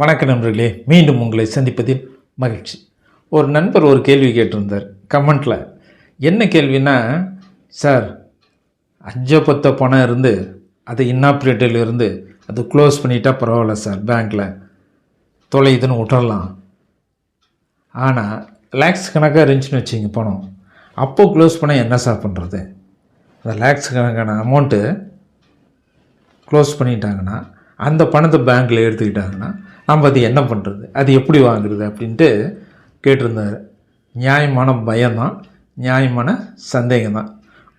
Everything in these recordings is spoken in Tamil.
வணக்க நண்பர்களே மீண்டும் உங்களை சந்திப்பதில் மகிழ்ச்சி. ஒரு நண்பர் ஒரு கேள்வி கேட்டிருந்தார். கமெண்ட்டில் என்ன கேள்வினா சார் அஞ்சோ பத்தோ பணம் இருந்து அது இன்னாப்ரேட்டில் இருந்து அது க்ளோஸ் பண்ணிட்டா பரவாயில்ல சார் பேங்க்கில் தொலையுதுன்னு விட்டுறலாம் ஆனால் லேக்ஸ் கணக்காக இருந்துச்சுன்னு வச்சுங்க பணம். அப்போது க்ளோஸ் பண்ணால் என்ன சார் பண்ணுறது அந்த லேக்ஸ் கணக்கான அமௌண்ட்டு க்ளோஸ் பண்ணிட்டாங்கன்னா அந்த பணத்தை பேங்க்கில் எடுத்துக்கிட்டாங்கன்னா நம்ம அது என்ன பண்ணுறது அது எப்படி வாங்குறது அப்படின்ட்டு கேட்டிருந்தார். நியாயமான பயம்தான் நியாயமான சந்தேகம் தான்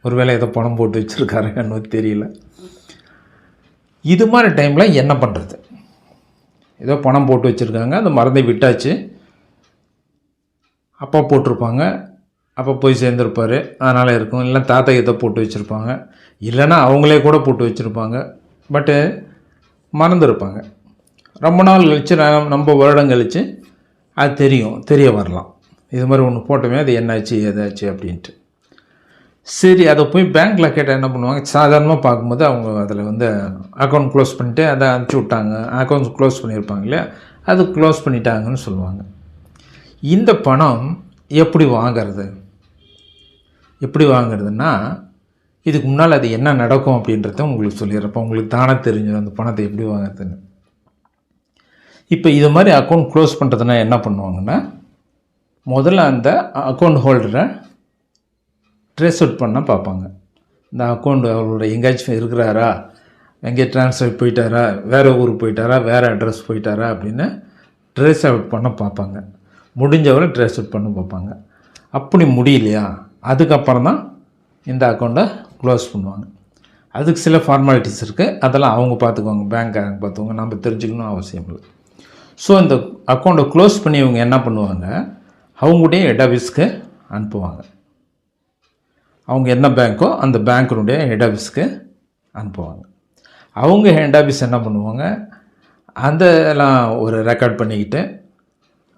ஒருவேளை ஏதோ பணம் போட்டு வச்சுருக்காருன்னு தெரியல. இது மாதிரி டைமில் என்ன பண்ணுறது ஏதோ பணம் போட்டு வச்சுருக்காங்க அந்த மருந்தை விட்டாச்சு. அப்பா போட்டிருப்பாங்க அப்போ போய் சேர்ந்துருப்பார் அதனால் இருக்கும். இல்லை தாத்தா இதை போட்டு வச்சுருப்பாங்க. இல்லைன்னா அவங்களே கூட போட்டு வச்சுருப்பாங்க. பட்டு மறந்துருப்பாங்க. ரொம்ப நாள் கழித்து நான் நம்ம வருடம் கழித்து அது தெரியும் தெரிய வரலாம். இது மாதிரி ஒன்று போட்டோமே அது என்னாச்சு ஏதாச்சு அப்படின்ட்டு. சரி அதை போய் பேங்க்கில் கேட்டால் என்ன பண்ணுவாங்க? சாதாரணமாக பார்க்கும்போது அவங்க அதில் வந்து அக்கௌண்ட் க்ளோஸ் பண்ணிட்டு அதை அனுப்பிச்சி விட்டாங்க. அக்கௌண்ட் க்ளோஸ் பண்ணியிருப்பாங்க இல்லையா? அது க்ளோஸ் பண்ணிட்டாங்கன்னு சொல்லுவாங்க. இந்த பணம் எப்படி வாங்கிறது? எப்படி வாங்கிறதுனா இதுக்கு முன்னால் அது என்ன நடக்கும் அப்படின்றத உங்களுக்கு சொல்லிடுறப்போ உங்களுக்கு தானே தெரிஞ்சிடும் அந்த பணத்தை எப்படி வாங்குறதுன்னு. இப்போ இது மாதிரி அக்கௌண்ட் க்ளோஸ் பண்ணுறதுனா என்ன பண்ணுவாங்கன்னா முதல்ல அந்த அக்கௌண்ட் ஹோல்டரை ட்ரேஸ் அவுட் பண்ண பார்ப்பாங்க. இந்த அக்கௌண்ட் அவரோட எங்கேயாச்சும் இருக்கிறாரா? எங்கே ட்ரான்ஸ்ஃபர் போயிட்டாரா? வேறு ஊருக்கு போயிட்டாரா? வேறு அட்ரஸ் போயிட்டாரா? அப்படின்னு ட்ரேஸ் அவுட் பண்ண பார்ப்பாங்க. முடிஞ்சவரை ட்ரேஸ் அவுட் பண்ண பார்ப்பாங்க. அப்படி முடியலையா? அதுக்கப்புறம் தான் இந்த அக்கௌண்ட்டை க்ளோஸ் பண்ணுவாங்க. அதுக்கு சில ஃபார்மாலிட்டிஸ் இருக்குது அதெல்லாம் அவங்க பார்த்துக்குவாங்க. பேங்க்காரங்க பார்த்துக்குவாங்க. நம்ம தெரிஞ்சுக்கணும் அவசியம் இல்லை. ஸோ இந்த அக்கௌண்ட்டை க்ளோஸ் பண்ணி இவங்க என்ன பண்ணுவாங்க? அவங்களுடைய ஹெட் ஆஃபீஸ்க்கு அனுப்புவாங்க. அவங்க என்ன பேங்க்கோ அந்த பேங்க்கினுடைய ஹெட் ஆஃபீஸ்க்கு அனுப்புவாங்க. அவங்க ஹெட் ஆஃபீஸ் என்ன பண்ணுவாங்க? அந்த எல்லாம் ஒரு ரெக்கார்ட் பண்ணிக்கிட்டு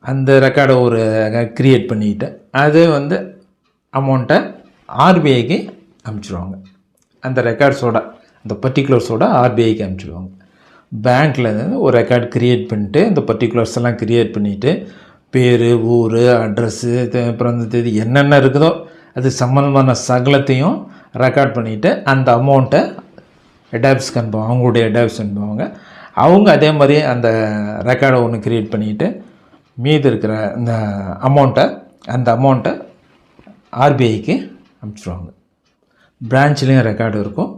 அந்த ரெக்கார்டை ஒரு க்ரியேட் பண்ணிக்கிட்டு அது வந்து அமௌண்ட்டை ஆர்பிஐக்கு அனுப்பிச்சிடுவாங்க அந்த ரெக்கார்ட்ஸோட அந்த பர்டிகுலர்ஸோட ஆர்பிஐக்கு அனுப்பிச்சிடுவாங்க பேங்க்கில் ஒரு ரெக்கார்ட் க்ரியேட் பண்ணிட்டு இந்த பர்டிகுலர்ஸ் எல்லாம் க்ரியேட் பண்ணிவிட்டு பேர் ஊர் அட்ரஸ்ஸு பிறந்த தேதி என்னென்ன இருக்குதோ அது சம்மந்தமான சகலத்தையும் ரெக்கார்ட் பண்ணிவிட்டு அந்த அமௌண்ட்டை ஹெட் ஆஃபீஸ்க்கு அனுப்புவாங்க அவங்களுடைய ஹெட் அனுப்புவாங்க. அவங்க அதே மாதிரி அந்த ரெக்கார்டை ஒன்று க்ரியேட் பண்ணிவிட்டு மீதி இருக்கிற அந்த அமௌண்ட்டை அந்த அமௌண்ட்டை ஆர்பிஐக்கு அனுப்பிச்சிடுவாங்க பிரான்ச்லேயும் ரெக்கார்டு இருக்கும்.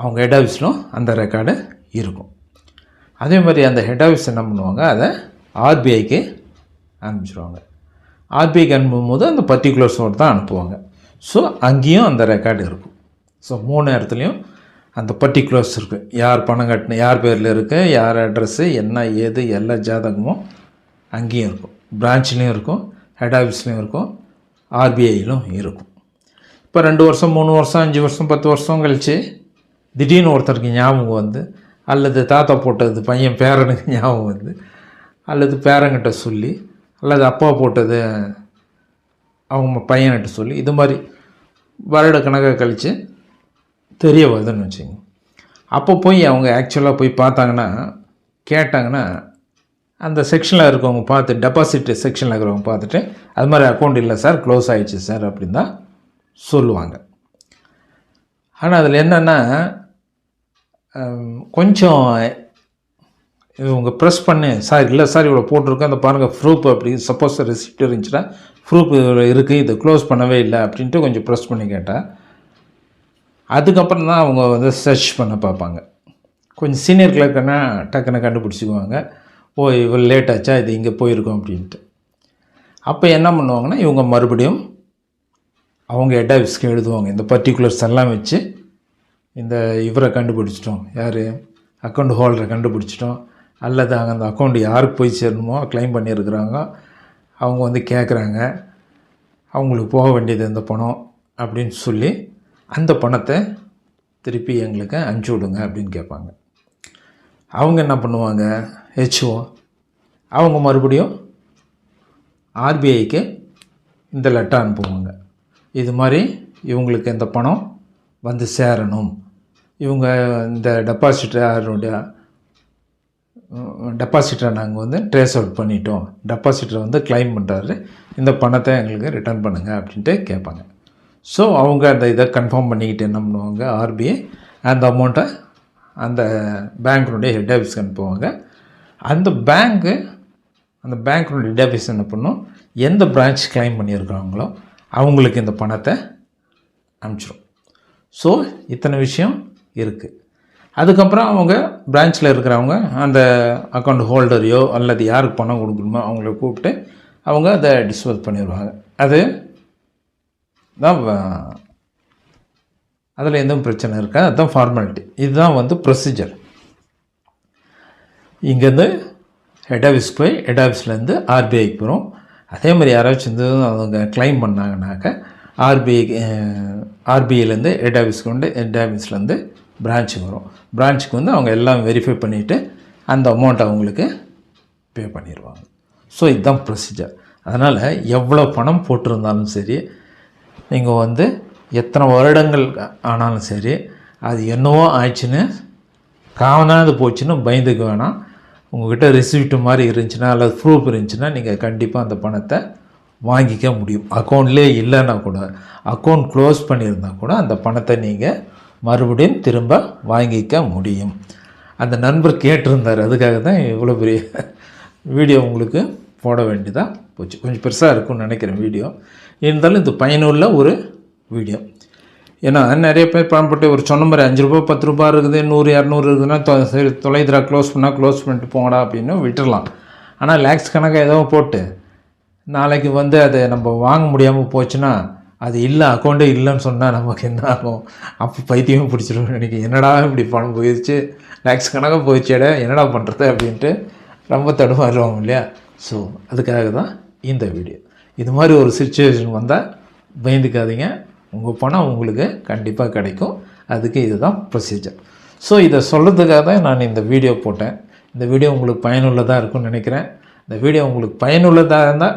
அவங்க ஹெட் ஆஃபீஸ்லும் அந்த ரெக்கார்டு இருக்கும். அதே மாதிரி அந்த ஹெட் ஆஃபீஸ் என்ன பண்ணுவாங்க? அதை ஆர்பிஐக்கு அனுப்பிச்சிடுவாங்க ஆர்பிஐக்கு அனுப்பும்போது அந்த பர்டிகுலர்ஸோடு தான் அனுப்புவாங்க. ஸோ அங்கேயும் அந்த ரெக்கார்டு இருக்கும். ஸோ மூணு இடத்துலையும் அந்த பர்டிகுலர்ஸ் இருக்குது யார் பணம் கட்டின யார் பேரில் இருக்குது யார் அட்ரஸ்ஸு என்ன ஏது எல்லா ஜாதகமும் அங்கேயும் இருக்கும். பிரான்ச்லேயும் இருக்கும் ஹெட் ஆஃபீஸ்லேயும் இருக்கும் ஆர்பிஐயிலும் இருக்கும். இப்போ ரெண்டு வருஷம் மூணு வருஷம் அஞ்சு வருஷம் பத்து வருஷம் கழித்து திடீர்னு ஒருத்தருக்கு ஞாபகம் வந்து அல்லது தாத்தா போட்டது பையன் பேரனுக்கு ஞாபகம் வந்து அல்லது பேரங்கிட்ட சொல்லி அல்லது அப்பா போட்டது அவங்க பையன்கிட்ட சொல்லி இது மாதிரி வருட கணக்காக கழித்து தெரிய வருதுன்னு வச்சுங்க அப்போ போய் அவங்க ஆக்சுவலாக போய் பார்த்தாங்கன்னா கேட்டாங்கன்னா அந்த செக்ஷனில் இருக்கவங்க பார்த்து டெபாசிட் செக்ஷனில் இருக்கிறவங்க பார்த்துட்டு அது மாதிரி அக்கௌண்ட் இல்லை சார் க்ளோஸ் ஆகிடுச்சு சார் அப்படின்னு தான் சொல்லுவாங்க. ஆனால் அதில் என்னென்னா கொஞ்சம் இவங்க ப்ரெஸ் பண்ணு. சார் இல்லை சார் இவ்வளோ போட்டிருக்கோம் அந்த பாருங்கள் ப்ரூஃப் அப்படி சப்போஸ் ரெசிப்ட் இருந்துச்சுன்னா ப்ரூஃப் இருக்குது இதை க்ளோஸ் பண்ணவே இல்லை அப்படின்ட்டு கொஞ்சம் ப்ரெஸ் பண்ணி கேட்டால் அதுக்கப்புறம் தான் அவங்க வந்து சர்ச் பண்ண பார்ப்பாங்க. கொஞ்சம் சீனியர் கிளர்க்குன்னா டக்குன்னு கண்டுபிடிச்சிக்குவாங்க. ஓ இவ்வளோ லேட் ஆச்சா இது இங்கே போயிருக்கோம் அப்படின்ட்டு. அப்போ என்ன பண்ணுவாங்கன்னா இவங்க மறுபடியும் அவங்க ஹெட் ஆஃபீஸ்க்கு எழுதுவாங்க. இந்த பர்டிகுலர்ஸ் எல்லாம் வச்சு இந்த இவரை கண்டுபிடிச்சிட்டோம். யார்? அக்கௌண்ட் ஹோல்டரை கண்டுபிடிச்சிட்டோம். அல்லது அங்கே அந்த அக்கௌண்ட் யாருக்கு போய் சேரணுமோ க்ளைம் பண்ணியிருக்கிறாங்க அவங்க வந்து கேட்குறாங்க அவங்களுக்கு போக வேண்டியது இந்த பணம் அப்படின்னு சொல்லி அந்த பணத்தை திருப்பி எங்களுக்கு அனுப்பிச்சி விடுங்க அப்படின்னு கேட்பாங்க. அவங்க என்ன பண்ணுவாங்க? ஹெச்ஓ அவங்க மறுபடியும் ஆர்பிஐக்கு இந்த லெட்டர் அனுப்புவாங்க. இது மாதிரி இவங்களுக்கு இந்த பணம் வந்து சேரணும். இவங்க இந்த டெபாசிட்டருடைய டெபாசிட்டரை நாங்கள் வந்து ட்ரேஸ் அவுட் பண்ணிட்டோம். டெபாசிட்டரை வந்து கிளைம் பண்ணுறாரு இந்த பணத்தை எங்களுக்கு ரிட்டர்ன் பண்ணுங்கள் அப்படின்ட்டு கேட்பாங்க. ஸோ அவங்க அந்த இதை கன்ஃபார்ம் பண்ணிக்கிட்டு என்ன பண்ணுவாங்க? ஆர்பிஐ அந்த அமௌண்ட்டை அந்த பேங்க்கினுடைய ஹெட் ஆஃபீஸ்க்கு அனுப்புவாங்க. அந்த பேங்க்கு அந்த பேங்க்கினுடைய ஹெட் ஆஃபீஸ் என்ன பண்ணும்? எந்த பிரான்ச் கிளைம் பண்ணியிருக்கிறாங்களோ அவங்களுக்கு இந்த பணத்தை அனுப்பிச்சிடும் ஸோ இத்தனை விஷயம் இருக்குது அதுக்கப்புறம் அவங்க பிரான்ச்சில் இருக்கிறவங்க அந்த அக்கௌண்ட் ஹோல்டரையோ அல்லது யாருக்கு பணம் கொடுக்கணுமோ அவங்கள கூப்பிட்டு அவங்க அதை டிஸ்போஸ் பண்ணிடுவாங்க. அது தான் அதில் எதுவும் பிரச்சனை இருக்காது அதுதான் ஃபார்மாலிட்டி இதுதான் வந்து ப்ரொசீஜர் இங்கேருந்து ஹெட் ஆஃபீஸ்க்கு போய் ஹெட் ஆஃபீஸ்லேருந்து ஆர்பிஐக்கு போகிறோம் அதே மாதிரி யாராச்சும் வந்து அவங்க கிளைம் பண்ணாங்கனாக்க ஆர்பிஐ ஆர்பிஐலேருந்து ஹெட் ஆஃபீஸ்க்கு கொண்டு ஹெட் ஆஃபீஸ்லேருந்து பிரான்ச்சுக்கு வரும். பிரான்ச்சுக்கு வந்து அவங்க எல்லாம் வெரிஃபை பண்ணிவிட்டு அந்த அமௌண்ட்டை அவங்களுக்கு பே பண்ணிடுவாங்க ஸோ இதுதான் ப்ரொசீஜர் அதனால் எவ்வளோ பணம் போட்டிருந்தாலும் சரி நீங்கள் வந்து எத்தனை வருடங்கள் ஆனாலும் சரி அது என்னவோ ஆயிடுச்சுன்னு காவனாது போச்சுன்னு பயந்துக்க வேணாம். உங்கள்கிட்ட ரிசிப்ட் மாதிரி இருந்துச்சுன்னா அல்லது ப்ரூஃப் இருந்துச்சுன்னா நீங்கள் கண்டிப்பாக அந்த பணத்தை வாங்கிக்க முடியும். அக்கௌண்ட்லேயே இல்லைன்னா கூட அக்கௌண்ட் க்ளோஸ் பண்ணியிருந்தா கூட அந்த பணத்தை நீங்கள் மறுபடியும் திரும்ப வாங்கிக்க முடியும். அந்த நண்பர் கேட்டிருந்தார். அதுக்காக தான் இவ்வளோ பெரிய வீடியோ உங்களுக்கு போட வேண்டியதாக போச்சு. கொஞ்சம் பெருசாக இருக்கும்னு நினைக்கிறேன் வீடியோ. இருந்தாலும் இது பயனுள்ள ஒரு வீடியோ. ஏன்னா நிறைய பேர் பணப்பட்டு ஒரு சொன்ன மாதிரி அஞ்சு ரூபா பத்து ரூபா இருக்குது நூறு இரநூறு இருக்குதுன்னா தொ- சரி தொலைதுரா க்ளோஸ் பண்ணால் க்ளோஸ் பண்ணிட்டு போங்கடா அப்படின்னு விட்டுறலாம். ஆனால் லேக்ஸ் கணக்காக ஏதோ போட்டு நாளைக்கு வந்து அதை நம்ம வாங்க முடியாமல் போச்சுன்னா அது இல்லை அக்கௌண்ட்டே இல்லைன்னு சொன்னால் நமக்கு என்ன ஆகும்? அப்போ பைத்தியமும் பிடிச்சிடும் எனக்கு என்னடா இப்படி பணம் போயிடுச்சு லேக்ஸ் கணக்காக போயிடுச்சேட என்னடா பண்ணுறது அப்படின்ட்டு ரொம்ப தடுமாறுவாங்க இல்லையா? ஸோ அதுக்காக தான் இந்த வீடியோ இது மாதிரி ஒரு சுச்சுவேஷன் வந்தால் பயந்துக்காதீங்க. உங்கள் பணம் உங்களுக்கு கண்டிப்பாக கிடைக்கும். அதுக்கு இதுதான் ப்ரொசீஜர் ஸோ இதை சொல்கிறதுக்காக தான் நான் இந்த வீடியோ போட்டேன். இந்த வீடியோ உங்களுக்கு பயனுள்ளதாக இருக்கும்னு நினைக்கிறேன். இந்த வீடியோ உங்களுக்கு பயனுள்ளதாக இருந்தால்